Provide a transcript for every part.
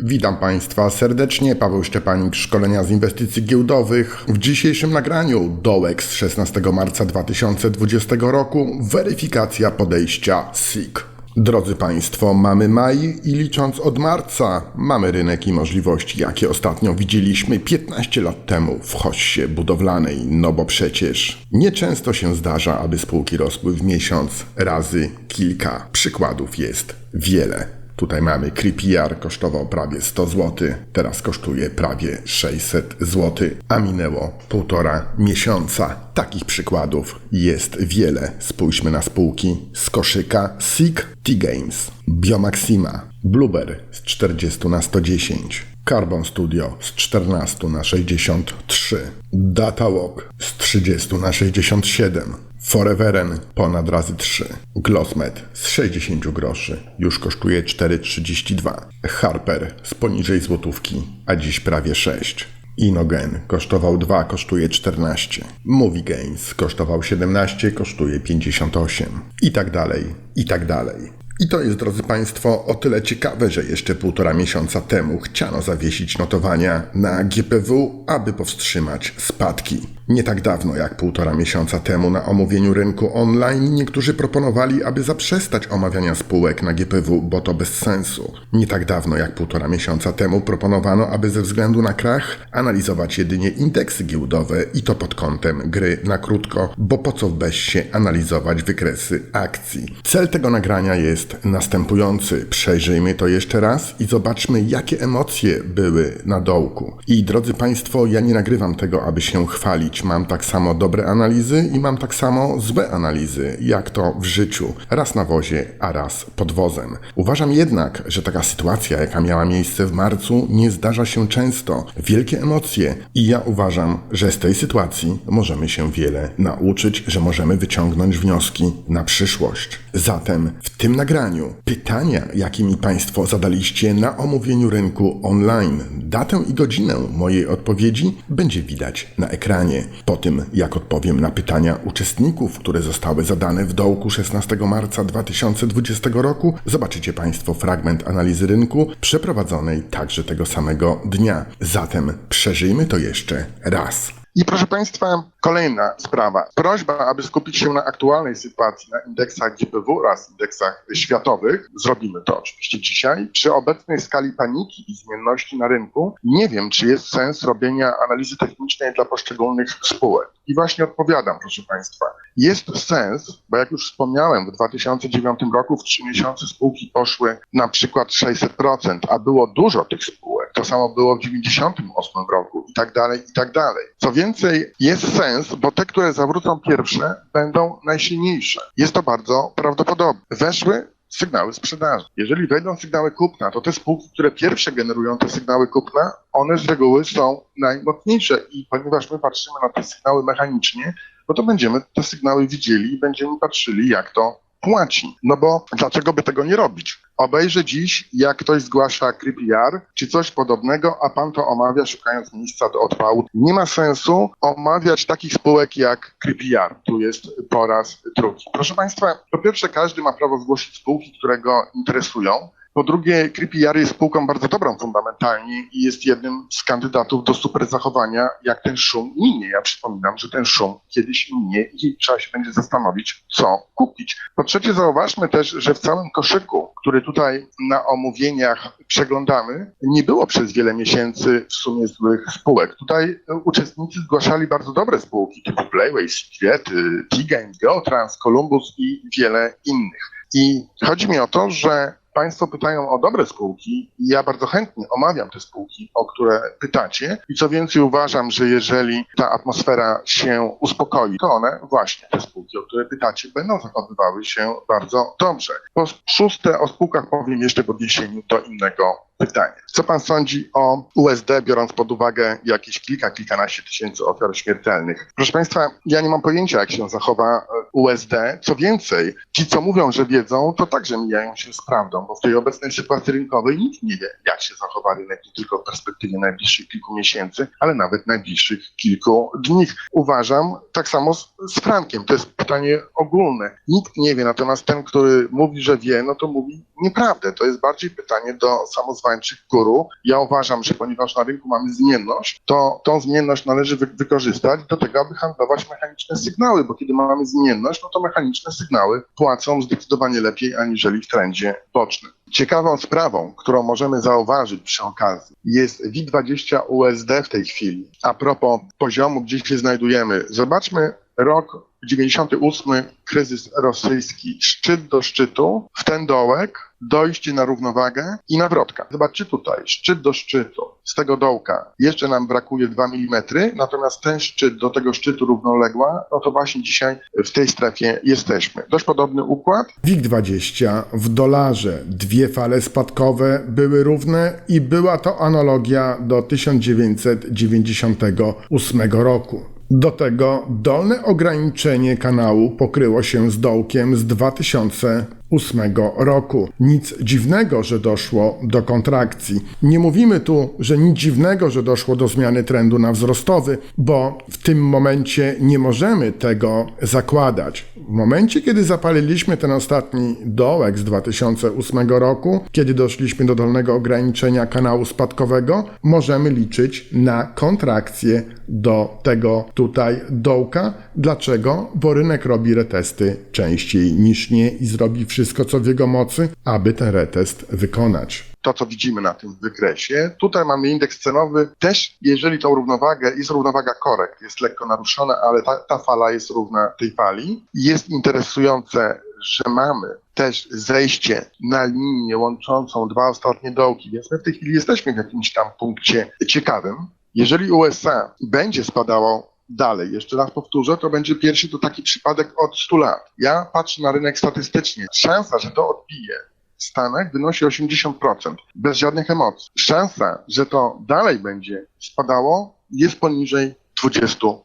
Witam Państwa serdecznie, Paweł Szczepanik, szkolenia z inwestycji giełdowych. W dzisiejszym nagraniu dołek z 16 marca 2020 roku, weryfikacja podejścia SIG. Drodzy Państwo, mamy maj i licząc od marca mamy rynek i możliwości, jakie ostatnio widzieliśmy 15 lat temu w hoście budowlanej, no bo przecież nieczęsto się zdarza, aby spółki rosły w miesiąc razy kilka. Przykładów jest wiele. Tutaj mamy Creepiar, kosztował prawie 100 zł, teraz kosztuje prawie 600 zł, a minęło półtora miesiąca. Takich przykładów jest wiele. Spójrzmy na spółki z koszyka SIG T-Games, Biomaxima, Blueber z 40 na 110, Carbon Studio z 14 na 63, Datawalk z 30 na 67, Foreveren ponad razy 3, Glossmed z 60 groszy już kosztuje 4,32, Harper z poniżej złotówki, a dziś prawie 6. Inogen kosztował 2, kosztuje 14. Movie Games kosztował 17, kosztuje 58. I tak dalej, i tak dalej. I to jest, drodzy Państwo, o tyle ciekawe, że jeszcze półtora miesiąca temu chciano zawiesić notowania na GPW, aby powstrzymać spadki. Nie tak dawno jak półtora miesiąca temu na omówieniu rynku online niektórzy proponowali, aby zaprzestać omawiania spółek na GPW, bo to bez sensu. Nie tak dawno jak półtora miesiąca temu proponowano, aby ze względu na krach analizować jedynie indeksy giełdowe i to pod kątem gry na krótko, bo po co w beście analizować wykresy akcji. Cel tego nagrania jest następujący. Przejrzyjmy to jeszcze raz i zobaczmy, jakie emocje były na dołku. I drodzy Państwo, ja nie nagrywam tego, aby się chwalić. Mam tak samo dobre analizy i mam tak samo złe analizy, jak to w życiu. Raz na wozie, a raz pod wozem. Uważam jednak, że taka sytuacja, jaka miała miejsce w marcu, nie zdarza się często. Wielkie emocje i ja uważam, że z tej sytuacji możemy się wiele nauczyć, że możemy wyciągnąć wnioski na przyszłość. Zatem w tym nagraniu pytania, jakie mi Państwo zadaliście na omówieniu rynku online, datę i godzinę mojej odpowiedzi będzie widać na ekranie. Po tym, jak odpowiem na pytania uczestników, które zostały zadane w dołku 16 marca 2020 roku, zobaczycie Państwo fragment analizy rynku przeprowadzonej także tego samego dnia. Zatem przeżyjmy to jeszcze raz. I proszę Państwa, kolejna sprawa. Prośba, aby skupić się na aktualnej sytuacji na indeksach GPW oraz indeksach światowych. Zrobimy to oczywiście dzisiaj. Przy obecnej skali paniki i zmienności na rynku nie wiem, czy jest sens robienia analizy technicznej dla poszczególnych spółek. I właśnie odpowiadam, proszę Państwa. Jest sens, bo jak już wspomniałem, w 2009 roku w 3 miesiące spółki poszły na przykład 600%, a było dużo tych spółek. To samo było w 98 roku i tak dalej, i tak dalej. Co więcej, jest sens, bo te, które zawrócą pierwsze, będą najsilniejsze. Jest to bardzo prawdopodobne. Weszły sygnały sprzedaży. Jeżeli wejdą sygnały kupna, to te spółki, które pierwsze generują te sygnały kupna, one z reguły są najmocniejsze i ponieważ my patrzymy na te sygnały mechanicznie, no to będziemy te sygnały widzieli i będziemy patrzyli, jak to płaci. No bo dlaczego by tego nie robić? Obejrzę dziś, jak ktoś zgłasza CryptR czy coś podobnego, a pan to omawia, szukając miejsca do odpału. Nie ma sensu omawiać takich spółek jak CryptR. Tu jest po raz drugi. Proszę państwa, po pierwsze, każdy ma prawo zgłosić spółki, które go interesują. Po drugie, CreepyR jest spółką bardzo dobrą fundamentalnie i jest jednym z kandydatów do super zachowania, jak ten szum minie. Ja przypominam, że ten szum kiedyś minie i trzeba się będzie zastanowić, co kupić. Po trzecie, zauważmy też, że w całym koszyku, który tutaj na omówieniach przeglądamy, nie było przez wiele miesięcy w sumie złych spółek. Tutaj uczestnicy zgłaszali bardzo dobre spółki typu Playway, Secret, T-Games, Geotrans, Columbus i wiele innych. I chodzi mi o to, że Państwo pytają o dobre spółki i ja bardzo chętnie omawiam te spółki, o które pytacie. I co więcej, uważam, że jeżeli ta atmosfera się uspokoi, to one właśnie, te spółki, o które pytacie, będą zachowywały się bardzo dobrze. Po szóste, o spółkach powiem jeszcze w odniesieniu do innego pytanie. Co pan sądzi o USD, biorąc pod uwagę jakieś kilka, kilkanaście tysięcy ofiar śmiertelnych? Proszę państwa, ja nie mam pojęcia, jak się zachowa USD. Co więcej, ci, co mówią, że wiedzą, to także mijają się z prawdą, bo w tej obecnej sytuacji rynkowej nikt nie wie, jak się zachowa rynek nie tylko w perspektywie najbliższych kilku miesięcy, ale nawet najbliższych kilku dni. Uważam tak samo z, z frankiem. To jest pytanie ogólne. Nikt nie wie, natomiast ten, który mówi, że wie, no to mówi nieprawdę. To jest bardziej pytanie do samozwańczych guru. Ja uważam, że ponieważ na rynku mamy zmienność, to tą zmienność należy wy- wykorzystać do tego, aby handlować mechaniczne sygnały, bo kiedy mamy zmienność, no to mechaniczne sygnały płacą zdecydowanie lepiej aniżeli w trendzie bocznym. Ciekawą sprawą, którą możemy zauważyć przy okazji, jest WIG20 USD w tej chwili. A propos poziomu, gdzie się znajdujemy, zobaczmy rok 98, kryzys rosyjski, szczyt do szczytu, w ten dołek, dojście na równowagę i nawrotka. Zobaczcie tutaj, szczyt do szczytu, z tego dołka jeszcze nam brakuje 2 mm, natomiast ten szczyt do tego szczytu równoległa, no to właśnie dzisiaj w tej strefie jesteśmy. Dość podobny układ, WIG20 w dolarze. Dwie fale spadkowe były równe i była to analogia do 1998 roku. Do tego dolne ograniczenie kanału pokryło się z dołkiem z 2008 roku. Nic dziwnego, że doszło do kontrakcji. Nie mówimy tu, że nic dziwnego, że doszło do zmiany trendu na wzrostowy, bo w tym momencie nie możemy tego zakładać. W momencie, kiedy zapaliliśmy ten ostatni dołek z 2008 roku, kiedy doszliśmy do dolnego ograniczenia kanału spadkowego, możemy liczyć na kontrakcję do tego tutaj dołka. Dlaczego? Bo rynek robi retesty częściej niż nie i zrobi wszystko, co w jego mocy, aby ten retest wykonać. To, co widzimy na tym wykresie. Tutaj mamy indeks cenowy. Też, jeżeli tą równowagę, jest równowaga korekt, jest lekko naruszona, ale ta, ta fala jest równa tej fali. Jest interesujące, że mamy też zejście na linię łączącą dwa ostatnie dołki, więc my w tej chwili jesteśmy w jakimś tam punkcie ciekawym. Jeżeli USA będzie spadało dalej, jeszcze raz powtórzę, to będzie pierwszy to taki przypadek od 100 lat. Ja patrzę na rynek statystycznie. Szansa, że to odbije Stanach wynosi 80%, bez żadnych emocji. Szansa, że to dalej będzie spadało, jest poniżej 20%.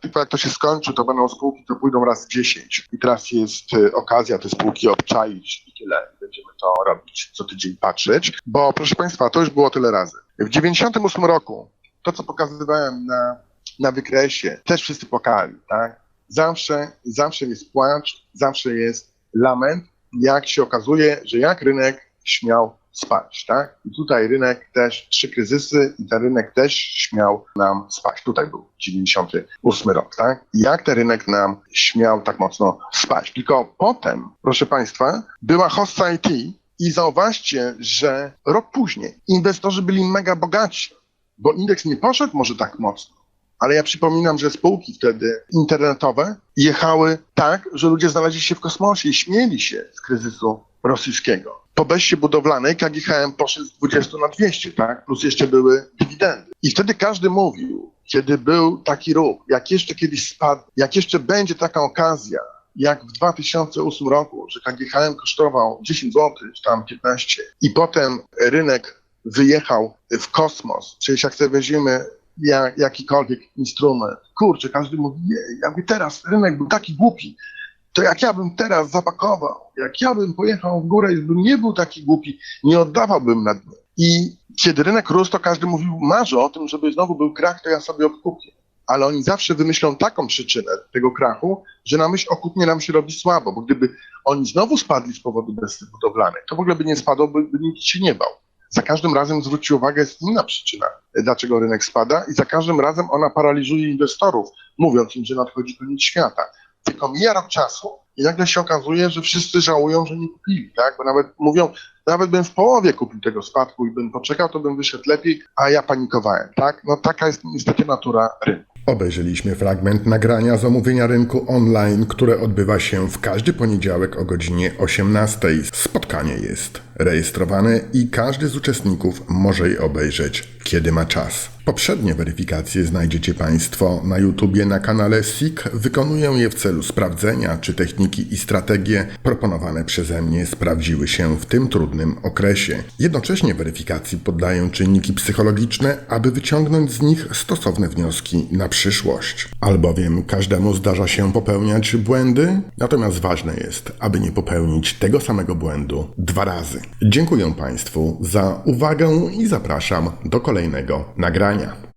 Tylko jak to się skończy, to będą spółki, to pójdą raz w 10. I teraz jest y, okazja te spółki obczaić i tyle. Będziemy to robić co tydzień, patrzeć. Bo proszę Państwa, to już było tyle razy. W 98 roku, to co pokazywałem na, na wykresie, też wszyscy płakali, tak? Zawsze, zawsze jest płacz, zawsze jest lament, jak się okazuje, że jak rynek śmiał spaść, tak? I tutaj rynek też, trzy kryzysy i ten rynek też śmiał nam spaść. Tutaj był 98 rok, tak? I jak ten rynek nam śmiał tak mocno spaść. Tylko potem, proszę Państwa, była Society i zauważcie, że rok później inwestorzy byli mega bogaci, bo indeks nie poszedł może tak mocno. Ale ja przypominam, że spółki wtedy internetowe jechały tak, że ludzie znaleźli się w kosmosie i śmieli się z kryzysu rosyjskiego. Po beście budowlanej KGHM poszedł z 20 na 200, tak? Plus jeszcze były dywidendy. I wtedy każdy mówił, kiedy był taki ruch, jak jeszcze kiedyś spadł, jak jeszcze będzie taka okazja, jak w 2008 roku, że KGHM kosztował 10 zł, czy tam 15 i potem rynek wyjechał w kosmos, przecież jak sobie weźmiemy ja, jakikolwiek instrument, kurczę, każdy mówi, nie, jakby teraz rynek był taki głupi, to jak ja bym teraz zapakował, jak ja bym pojechał w górę i bym nie był taki głupi, nie oddawałbym na dnie. I kiedy rynek rósł, to każdy mówił, marzę o tym, żeby znowu był krach, to ja sobie odkupię. Ale oni zawsze wymyślą taką przyczynę tego krachu, że na myśl o kupnie nam się robi słabo, bo gdyby oni znowu spadli z powodu besty budowlanej, to w ogóle by nie spadło, by, by nikt się nie bał. Za każdym razem zwróćcie uwagę, jest inna przyczyna, dlaczego rynek spada i za każdym razem ona paraliżuje inwestorów, mówiąc im, że nadchodzi koniec świata. Tylko mija rok czasu i nagle się okazuje, że wszyscy żałują, że nie kupili, tak? Bo nawet mówią, nawet bym w połowie kupił tego spadku i bym poczekał, to bym wyszedł lepiej, a ja panikowałem, tak? No taka jest niestety natura rynku. Obejrzeliśmy fragment nagrania zamówienia rynku online, które odbywa się w każdy poniedziałek o godzinie 18. Spotkanie jest rejestrowane i każdy z uczestników może je obejrzeć, kiedy ma czas. Poprzednie weryfikacje znajdziecie Państwo na YouTubie na kanale SIK. Wykonuję je w celu sprawdzenia, czy techniki i strategie proponowane przeze mnie sprawdziły się w tym trudnym okresie. Jednocześnie weryfikacji poddaję czynniki psychologiczne, aby wyciągnąć z nich stosowne wnioski na przyszłość. Albowiem każdemu zdarza się popełniać błędy, natomiast ważne jest, aby nie popełnić tego samego błędu dwa razy. Dziękuję Państwu za uwagę i zapraszam do kolejnego nagrania.